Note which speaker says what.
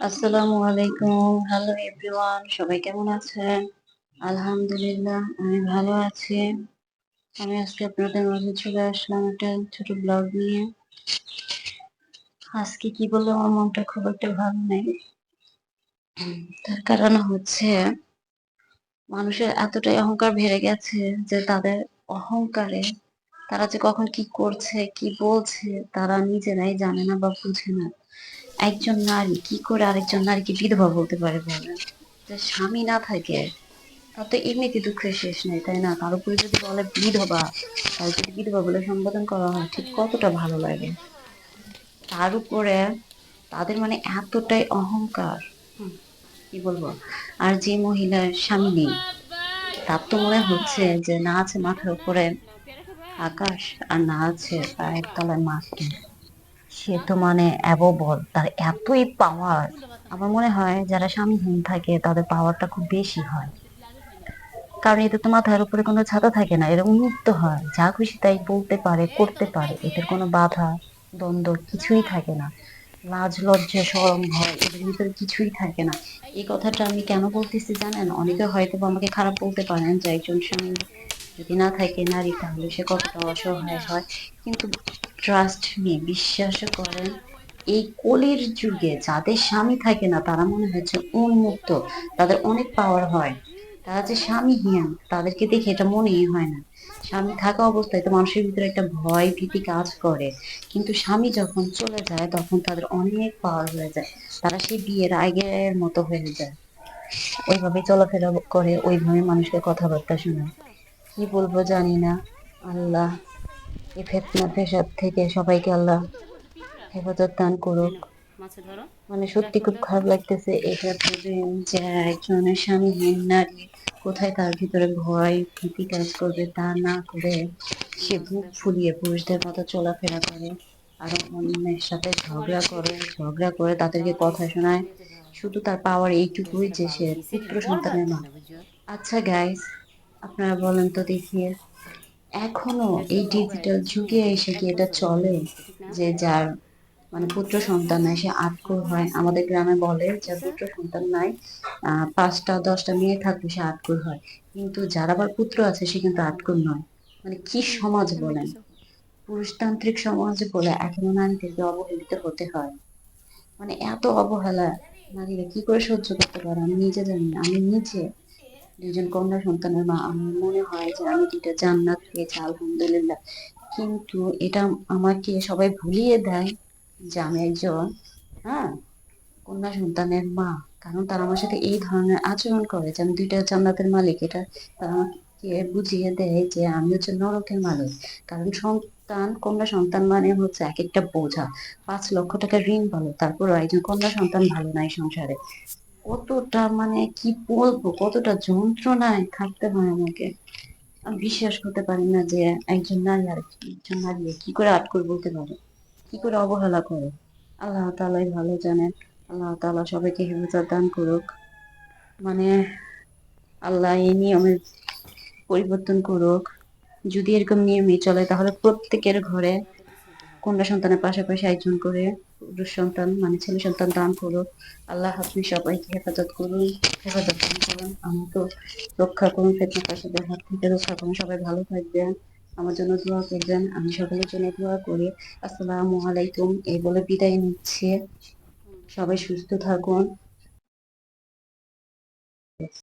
Speaker 1: আসসালামু আলাইকুম। Hello everyone সবাই কেমন আছেন? আলহামদুলিল্লাহ, আমি ভালো আছি। আমি আজকে আপনাদের মাঝে চলে আসলাম একটা ছোট ব্লগ নিয়ে। আজকে কি বলব আমার মনটা খুব একটা ভালো নেই। তার কারণ হচ্ছে, মানুষের এতটাই অহংকার বেড়ে গেছে যে তাদের অহংকারে তারা যে কখন কি করছে, কি বলছে, তারা নিজেরাই জানে না বা বুঝে না। একজন নারী কি করে আরেকজন নারীকে বিধবা বলতে পারে বলেন স্বামী না থাকে, তার তো এমনিতে দুঃখের শেষ নেই, তাই না? তার উপরে যদি বলে বিধবা, তার যদি বিধবা বলে সম্বোধন করা হয়, ঠিক কতটা ভালো লাগে? তার উপরে তাদের মানে এতটাই অহংকার কি বলব? আর যে মহিলার স্বামী নেই, তার তো মনে হচ্ছে যে না আছে মাথার উপরে আকাশ আর না আছে পায়ের তলায় মাটি সে তো মানে অ্যাবল তার এতই পাওয়ার আমার মনে হয় যারা স্বামীহীন থাকে, তাদের পাওয়ারটা খুব বেশি হয়। কারণ এতে তো মাথার উপরে কোনো ছাতা থাকে না এরা উন্মুক্ত হয়। যা খুশি তাই বলতে পারে, করতে পারে। এদের কোনো বাধা, দ্বন্দ্ব কিছুই থাকে না। লাজ, লজ্জা শরম ভয়, এদের ভিতরে কিছুই থাকে না। এই কথাটা আমি কেন বলতেছি জানেন? অনেকে হয়তো আমাকে খারাপ বলতে পারেন যে একজন স্বামী যদি না থাকে নারী, তাহলে সে কতটা অসহায় হয়। কিন্তু ট্রাস্ট নিয়ে বিশ্বাস করেন, এই কলির যুগে যাদের স্বামী থাকে না, তারা মনে হচ্ছে উন্মুক্ত, তাদের অনেক পাওয়ার হয়। তারা যে স্বামীহীন তাদেরকে দেখে এটা মনেই হয় না। স্বামী থাকা অবস্থায় তো মানুষের ভিতরে একটা ভয় ভীতি কাজ করে। কিন্তু স্বামী যখন চলে যায়, তখন তাদের অনেক পাওয়ার হয়ে যায়। তারা সেই বিয়ের আগের মতো হয়ে যায়। ওইভাবে চলাফেরা করে, ওইভাবে মানুষকে কথাবার্তা শোনায় কি বলব জানি না। আল্লাহ এই ফেতনা ফেসাদ থেকে সবাইকে আল্লাহ হেফাজত দান করুক। মানে সত্যি খুব খারাপ লাগতেছে এটা ভেবে যে একজনের স্বামীহীন নারী কোথায় তার ভিতরে ভয় ভীতি কাজ করবে তা না করে সে বুক ফুলিয়ে পুরুষদের মতো চলাফেরা করে আর অন্যের সাথে ঝগড়া করে ঝগড়া করে তাদেরকে কথা শোনায়। শুধু তার পাওয়ার এইটুকুই যে সে পুত্র সন্তানের মা। আচ্ছা গাইস আপনারা বলেন তো দেখি। এখনও এই ডিজিটাল যুগে এসে কি এটা চলে? যে যার মানে পুত্র সন্তান নাই সে আটকুর হয়। আমাদের গ্রামে বলে যে পুত্র সন্তান নাই আহ পাঁচটা দশটা মেয়ে থাকলে সে আটকুর হয়। কিন্তু যার আবার পুত্র আছে সে কিন্তু আটকুর নয়। মানে কি সমাজ বলেন? পুরুষতান্ত্রিক সমাজ বলে এখনও নারীদেরকে অবহেলিত হতে হয়। মানে এত অবহেলা নারীরা কি করে সহ্য করতে পারে? আমি নিজে জানি না। আমি নিজে দুজন কন্যা সন্তানের মা। আমার মনে হয় যে আমি দুইটা জান্নাত পেয়েছি আলহামদুলিল্লাহ। কিন্তু এটা আমাকে সবাই ভুলিয়ে দেয় যে আমি একজন হ্যাঁ কন্যা সন্তানের মা। কারণ তারা আমার সাথে এই ধরনের আচরণ করে যে আমি দুইটা জান্নাতের মালিক। এটা তারা আমাকে বুঝিয়ে দেয় যে আমি হচ্ছে নরকের মালিক। কারণ সন্তান, কন্যা সন্তান মানে হচ্ছে এক একটা বোঝা। পাঁচ লক্ষ টাকা ঋণ ভালো তারপর একজন কন্যা সন্তান ভালো নাই সংসারে। কতটা মানে কি বলব, কতটা যন্ত্রণায় থাকতে হয় আমাকে। আমি বিশ্বাস করতে পারি না যে একজন নারী আর একজন নারী কি করে আটকর বলতে পারে, কি করে অবহেলা করে। আল্লাহ তালাই ভালো জানেন, আল্লাহ তাআলা সবাইকে হেফাজত দান করুক। মানে আল্লাহ এই নিয়মের পরিবর্তন করুক। যদি এরকম নিয়মই চলে, তাহলে প্রত্যেকের ঘরে কন্যা সন্তানের পাশাপাশি একজন করে, পুরুষ সন্তান মানে ছেলে সন্তান দান করো আল্লাহ আপনি সবাইকে হেফাজত করুন হেফাজত করুন। আমাকে রক্ষা করুন ফেতনা পাশে হাত থেকে রক্ষা করুন। সবাই ভালো থাকবেন। আমার জন্য দোয়া করবেন। আমি সকলের জন্য দোয়া করি। আসসালামু আলাইকুম। এই বলে বিদায় নিচ্ছে। সবাই সুস্থ থাকুন।